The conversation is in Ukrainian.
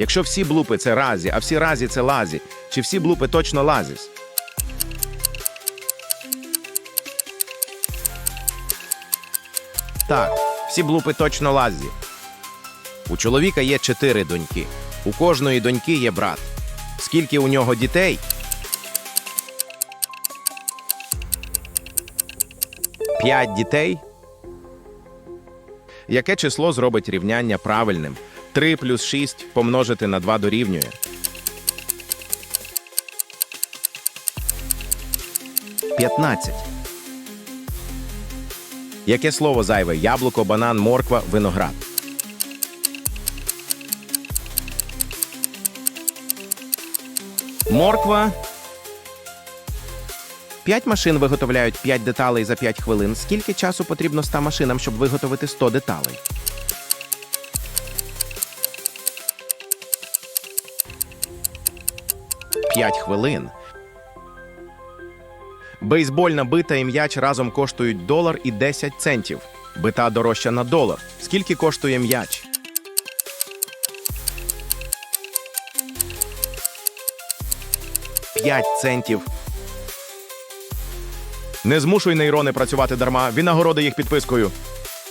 Якщо всі блупи це разі, а всі разі це лазі, чи всі блупи точно лазіс? Так, всі блупи точно лазі. У чоловіка є чотири доньки. У кожної доньки є брат. Скільки у нього дітей? П'ять дітей. Яке число зробить рівняння правильним? 3 плюс 6 помножити на 2 дорівнює. П'ятнадцять. Яке слово зайве? Яблуко, банан, морква, виноград. Морква. П'ять машин виготовляють 5 деталей за 5 хвилин. Скільки часу потрібно 100 машинам, щоб виготовити 100 деталей? П'ять хвилин. Бейсбольна бита і м'яч разом коштують долар і 10 центів. Бита дорожча на долар. Скільки коштує м'яч? П'ять центів. Не змушуй нейрони працювати дарма. Він нагороди їх підпискою.